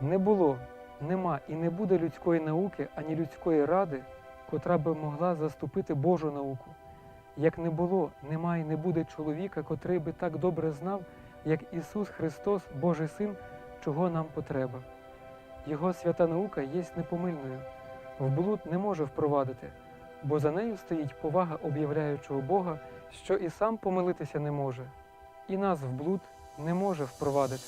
Не було, нема і не буде людської науки, ані людської ради, котра би могла заступити Божу науку. Як не було, нема і не буде чоловіка, котрий би так добре знав, як Ісус Христос, Божий Син, чого нам потреба. Його свята наука є непомильною, в блуд не може впровадити, бо за нею стоїть повага об'являючого Бога, що і сам помилитися не може, і нас в блуд не може впровадити.